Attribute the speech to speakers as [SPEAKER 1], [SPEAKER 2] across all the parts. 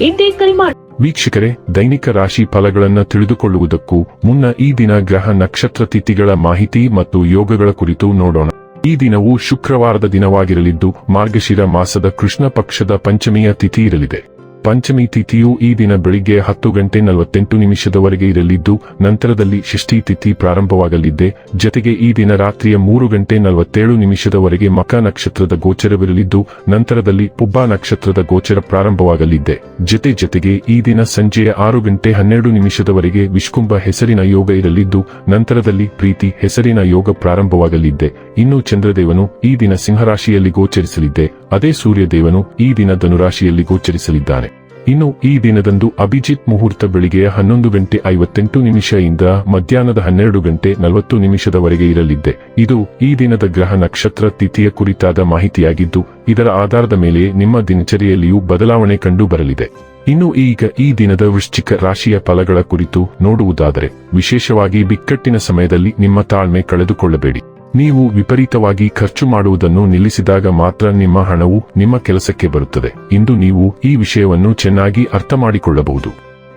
[SPEAKER 1] ಇಂದೇ ಕರೆ ಮಾಡಿ
[SPEAKER 2] ವೀಕ್ಷಕರೇ, ದೈನಿಕ ರಾಶಿ ಫಲಗಳನ್ನು ತಿಳಿದುಕೊಳ್ಳುವುದಕ್ಕೂ ಮುನ್ನ ಈ ದಿನ ಗ್ರಹ ನಕ್ಷತ್ರ ತಿಥಿಗಳ ಮಾಹಿತಿ ಮತ್ತು ಯೋಗಗಳ ಕುರಿತು ನೋಡೋಣ. ಈ ದಿನವು ಶುಕ್ರವಾರದ ದಿನವಾಗಿರಲಿದ್ದು, ಮಾರ್ಗಶಿರ ಮಾಸದ ಕೃಷ್ಣ ಪಕ್ಷದ ಪಂಚಮಿಯ ತಿಥಿ ಇರಲಿದೆ. ಪಂಚಮಿ ತಿಥಿಯು ಈ ದಿನ ಬೆಳಿಗ್ಗೆ ಹತ್ತು ಗಂಟೆ ನಲವತ್ತೆಂಟು ನಿಮಿಷದವರೆಗೆ ಇರಲಿದ್ದು, ನಂತರದಲ್ಲಿ ಷಷ್ಠಿ ತಿಥಿ ಪ್ರಾರಂಭವಾಗಲಿದ್ದೆ ಜತೆಗೆ ಈ ದಿನ ರಾತ್ರಿಯ ಮೂರು ಗಂಟೆ ನಲವತ್ತೇಳು ನಿಮಿಷದವರೆಗೆ ಮಕ ನಕ್ಷತ್ರದ ಗೋಚರವಿರಲಿದ್ದು, ನಂತರದಲ್ಲಿ ಪುಬ್ಬ ನಕ್ಷತ್ರದ ಗೋಚರ ಪ್ರಾರಂಭವಾಗಲಿದ್ದೆ ಜತೆ ಜತೆಗೆ ಈ ದಿನ ಸಂಜೆಯ ಆರು ಗಂಟೆ ಹನ್ನೆರಡು ನಿಮಿಷದವರೆಗೆ ವಿಷ್ಕುಂಭ ಹೆಸರಿನ ಯೋಗ ಇರಲಿದ್ದು, ನಂತರದಲ್ಲಿ ಪ್ರೀತಿ ಹೆಸರಿನ ಯೋಗ ಪ್ರಾರಂಭವಾಗಲಿದ್ದೆ ಇನ್ನು ಚಂದ್ರದೇವನು ಈ ದಿನ ಸಿಂಹರಾಶಿಯಲ್ಲಿ ಗೋಚರಿಸಲಿದ್ದೆ ಅದೇ ಸೂರ್ಯದೇವನು ಈ ದಿನ ಧನುರಾಶಿಯಲ್ಲಿ ಗೋಚರಿಸಲಿದ್ದಾನೆ. ಇನ್ನು ಈ ದಿನದಂದು ಅಭಿಜಿತ್ ಮುಹೂರ್ತ ಬೆಳಿಗ್ಗೆಯ ಹನ್ನೊಂದು ಗಂಟೆ ಐವತ್ತೆಂಟು ನಿಮಿಷದಿಂದ ಮಧ್ಯಾಹ್ನದ ಹನ್ನೆರಡು ಗಂಟೆ ನಲವತ್ತು ನಿಮಿಷದವರೆಗೆ ಇರಲಿದ್ದೆ. ಇದು ಈ ದಿನದ ಗ್ರಹ ನಕ್ಷತ್ರ ತಿಥಿಯ ಕುರಿತಾದ ಮಾಹಿತಿಯಾಗಿದ್ದು, ಇದರ ಆಧಾರದ ಮೇಲೆ ನಿಮ್ಮ ದಿನಚರಿಯಲ್ಲಿಯೂ ಬದಲಾವಣೆ ಕಂಡು ಬರಲಿದೆ ಇನ್ನು ಈಗ ಈ ದಿನದ ವೃಶ್ಚಿಕ ರಾಶಿಯ ಫಲಗಳ ಕುರಿತು ನೋಡುವುದಾದರೆ, ವಿಶೇಷವಾಗಿ ಬಿಕ್ಕಟ್ಟಿನ ಸಮಯದಲ್ಲಿ ನಿಮ್ಮ ತಾಳ್ಮೆ ಕಳೆದುಕೊಳ್ಳಬೇಡಿ. ನೀವು ವಿಪರೀತವಾಗಿ ಖರ್ಚು ಮಾಡುವುದನ್ನು ನಿಲ್ಲಿಸಿದಾಗ ಮಾತ್ರ ನಿಮ್ಮ ಹಣವು ನಿಮ್ಮ ಕೆಲಸಕ್ಕೆ ಬರುತ್ತದೆ ಇಂದು ನೀವು ಈ ವಿಷಯವನ್ನು ಚೆನ್ನಾಗಿ ಅರ್ಥ ಮಾಡಿಕೊಳ್ಳಬಹುದು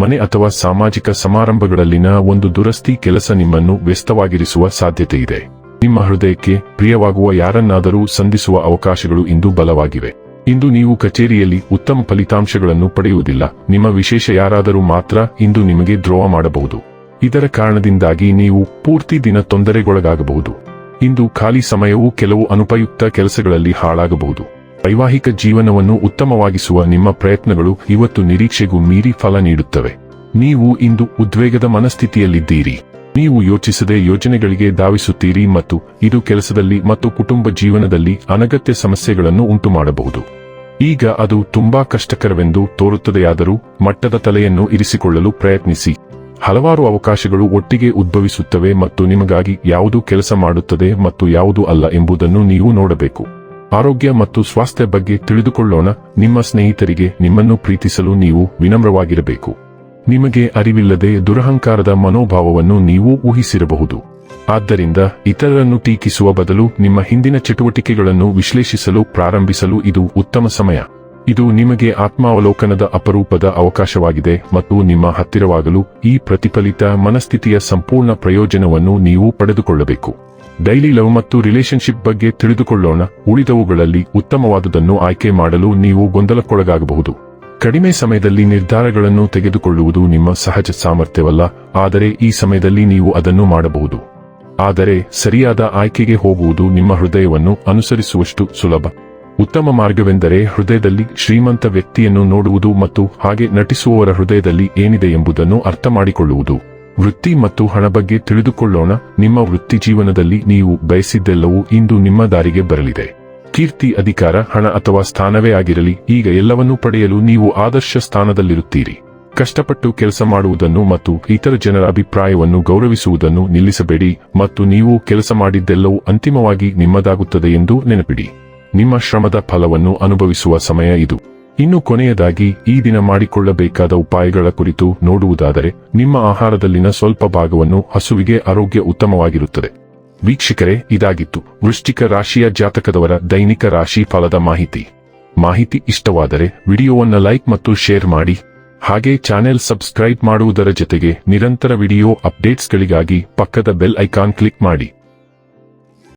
[SPEAKER 2] ಮನೆ ಅಥವಾ ಸಾಮಾಜಿಕ ಸಮಾರಂಭಗಳಲ್ಲಿನ ಒಂದು ದುರಸ್ತಿ ಕೆಲಸ ನಿಮ್ಮನ್ನು ವ್ಯಸ್ತವಾಗಿರಿಸುವ ಸಾಧ್ಯತೆ ಇದೆ. ನಿಮ್ಮ ಹೃದಯಕ್ಕೆ ಪ್ರಿಯವಾಗುವ ಯಾರನ್ನಾದರೂ ಸಂಧಿಸುವ ಅವಕಾಶಗಳು ಇಂದು ಬಲವಾಗಿವೆ. ಇಂದು ನೀವು ಕಚೇರಿಯಲ್ಲಿ ಉತ್ತಮ ಫಲಿತಾಂಶಗಳನ್ನು ಪಡೆಯುವುದಿಲ್ಲ. ನಿಮ್ಮ ವಿಶೇಷ ಯಾರಾದರೂ ಮಾತ್ರ ಇಂದು ನಿಮಗೆ ದ್ರೋಹ ಮಾಡಬಹುದು. ಇದರ ಕಾರಣದಿಂದಾಗಿ ನೀವು ಪೂರ್ತಿ ದಿನ ತೊಂದರೆಗೊಳಗಾಗಬಹುದು. ಇಂದು ಖಾಲಿ ಸಮಯವು ಕೆಲವು ಅನುಪಯುಕ್ತ ಕೆಲಸಗಳಲ್ಲಿ ಹಾಳಾಗಬಹುದು. ವೈವಾಹಿಕ ಜೀವನವನ್ನು ಉತ್ತಮವಾಗಿಸುವ ನಿಮ್ಮ ಪ್ರಯತ್ನಗಳು ಇವತ್ತು ನಿರೀಕ್ಷೆಗೂ ಮೀರಿ ಫಲ ನೀಡುತ್ತವೆ. ನೀವು ಇಂದು ಉದ್ವೇಗದ ಮನಸ್ಥಿತಿಯಲ್ಲಿದ್ದೀರಿ. ನೀವು ಯೋಚಿಸದೆ ಯೋಜನೆಗಳಿಗೆ ಧಾವಿಸುತ್ತೀರಿ ಮತ್ತು ಇದು ಕೆಲಸದಲ್ಲಿ ಮತ್ತು ಕುಟುಂಬ ಜೀವನದಲ್ಲಿ ಅನಗತ್ಯ ಸಮಸ್ಯೆಗಳನ್ನು ಉಂಟುಮಾಡಬಹುದು. ಈಗ ಅದು ತುಂಬಾ ಕಷ್ಟಕರವೆಂದು ತೋರುತ್ತದೆಯಾದರೂ ಮಟ್ಟದ ತಲೆಯನ್ನು ಇರಿಸಿಕೊಳ್ಳಲು ಪ್ರಯತ್ನಿಸಿ. ಹಲವಾರು ಅವಕಾಶಗಳು ಒಟ್ಟಿಗೆ ಉದ್ಭವಿಸುತ್ತವೆ ಮತ್ತು ನಿಮಗಾಗಿ ಯಾವುದು ಕೆಲಸ ಮಾಡುತ್ತದೆ ಮತ್ತು ಯಾವುದು ಅಲ್ಲ ಎಂಬುದನ್ನು ನೀವು ನೋಡಬೇಕು. ಆರೋಗ್ಯ ಮತ್ತು ಸ್ವಾಸ್ಥ್ಯ ಬಗ್ಗೆ ತಿಳಿದುಕೊಳ್ಳೋಣ. ನಿಮ್ಮ ಸ್ನೇಹಿತರಿಗೆ ನಿಮ್ಮನ್ನು ಪ್ರೀತಿಸಲು ನೀವು ವಿನಮ್ರವಾಗಿರಬೇಕು. ನಿಮಗೆ ಅರಿವಿಲ್ಲದೆ ದುರಹಂಕಾರದ ಮನೋಭಾವವನ್ನು ನೀವು ಊಹಿಸಿರಬಹುದು. ಆದ್ದರಿಂದ ಇತರರನ್ನು ಟೀಕಿಸುವ ಬದಲು ನಿಮ್ಮ ಹಿಂದಿನ ಚಟುವಟಿಕೆಗಳನ್ನು ವಿಶ್ಲೇಷಿಸಲು ಪ್ರಾರಂಭಿಸಲು ಇದು ಉತ್ತಮ ಸಮಯ. ಇದು ನಿಮಗೆ ಆತ್ಮಾವಲೋಕನದ ಅಪರೂಪದ ಅವಕಾಶವಾಗಿದೆ ಮತ್ತು ನಿಮ್ಮ ಹತ್ತಿರವಾಗಲು ಈ ಪ್ರತಿಫಲಿತ ಮನಸ್ಥಿತಿಯ ಸಂಪೂರ್ಣ ಪ್ರಯೋಜನವನ್ನು ನೀವು ಪಡೆದುಕೊಳ್ಳಬೇಕು. ಡೈಲಿ ಲವ್ ಮತ್ತು ರಿಲೇಶನ್ಶಿಪ್ ಬಗ್ಗೆ ತಿಳಿದುಕೊಳ್ಳೋಣ. ಉಳಿದವುಗಳಲ್ಲಿ ಉತ್ತಮವಾದುದನ್ನು ಆಯ್ಕೆ ಮಾಡಲು ನೀವು ಗೊಂದಲಕ್ಕೊಳಗಾಗಬಹುದು. ಕಡಿಮೆ ಸಮಯದಲ್ಲಿ ನಿರ್ಧಾರಗಳನ್ನು ತೆಗೆದುಕೊಳ್ಳುವುದು ನಿಮ್ಮ ಸಹಜ ಸಾಮರ್ಥ್ಯವಲ್ಲ, ಆದರೆ ಈ ಸಮಯದಲ್ಲಿ ನೀವು ಅದನ್ನು ಮಾಡಬಹುದು. ಆದರೆ ಸರಿಯಾದ ಆಯ್ಕೆಗೆ ಹೋಗುವುದು ನಿಮ್ಮ ಹೃದಯವನ್ನು ಅನುಸರಿಸುವಷ್ಟು ಸುಲಭ. ಉತ್ತಮ ಮಾರ್ಗವೆಂದರೆ ಹೃದಯದಲ್ಲಿ ಶ್ರೀಮಂತ ವ್ಯಕ್ತಿಯನ್ನು ನೋಡುವುದು ಮತ್ತು ಹಾಗೆ ನಟಿಸುವವರ ಹೃದಯದಲ್ಲಿ ಏನಿದೆ ಎಂಬುದನ್ನು ಅರ್ಥ ಮಾಡಿಕೊಳ್ಳುವುದು ವೃತ್ತಿ ಮತ್ತು ಹಣ ಬಗ್ಗೆ ತಿಳಿದುಕೊಳ್ಳೋಣ. ನಿಮ್ಮ ವೃತ್ತಿ ಜೀವನದಲ್ಲಿ ನೀವು ಬಯಸಿದ್ದೆಲ್ಲವೂ ಇಂದು ನಿಮ್ಮ ದಾರಿಗೆ ಬರಲಿದೆ. ಕೀರ್ತಿ, ಅಧಿಕಾರ, ಹಣ ಅಥವಾ ಸ್ಥಾನವೇ ಆಗಿರಲಿ, ಈಗ ಎಲ್ಲವನ್ನೂ ಪಡೆಯಲು ನೀವು ಆದರ್ಶ ಸ್ಥಾನದಲ್ಲಿರುತ್ತೀರಿ. ಕಷ್ಟಪಟ್ಟು ಕೆಲಸ ಮಾಡುವುದನ್ನು ಮತ್ತು ಇತರ ಜನರ ಅಭಿಪ್ರಾಯವನ್ನು ಗೌರವಿಸುವುದನ್ನು ನಿಲ್ಲಿಸಬೇಡಿ ಮತ್ತು ನೀವು ಕೆಲಸ ಮಾಡಿದ್ದೆಲ್ಲವೂ ಅಂತಿಮವಾಗಿ ನಿಮ್ಮದಾಗುತ್ತದೆ ಎಂದು ನೆನಪಿಡಿ. ನಿಮ್ಮ ಶ್ರಮದ ಫಲವನ್ನು ಅನುಭವಿಸುವ ಸಮಯ ಇದು. ಇನ್ನು ಕೊನೆಯದಾಗಿ, ಈ ದಿನ ಮಾಡಿಕೊಳ್ಳಬೇಕಾದ ಉಪಾಯಗಳ ಕುರಿತು ನೋಡುವುದಾದರೆ, ನಿಮ್ಮ ಆಹಾರದಲ್ಲಿನ ಸ್ವಲ್ಪ ಭಾಗವನ್ನು ಹಸುವಿಗೆ ಆರೋಗ್ಯ ಉತ್ತಮವಾಗಿರುತ್ತದೆ. ವೀಕ್ಷಕರೇ, ಇದಾಗಿತ್ತು. ವೃಶ್ಚಿಕ ರಾಶಿಯ ಜಾತಕದವರ ದೈನಿಕ ರಾಶಿ ಫಲದ ಮಾಹಿತಿ. ಮಾಹಿತಿ ಇಷ್ಟವಾದರೆ, ವಿಡಿಯೋವನ್ನು ಲೈಕ್ ಮತ್ತು ಶೇರ್ ಮಾಡಿ. ಹಾಗೆ ಚಾನೆಲ್ ಸಬ್ಸ್ಕ್ರೈಬ್ ಮಾಡುವುದರ ಜೊತೆಗೆ ನಿರಂತರ ವಿಡಿಯೋ ಅಪ್ಡೇಟ್ಸ್ಗಳಿಗಾಗಿ ಪಕ್ಕದ ಬೆಲ್ ಐಕಾನ್ ಕ್ಲಿಕ್ ಮಾಡಿ.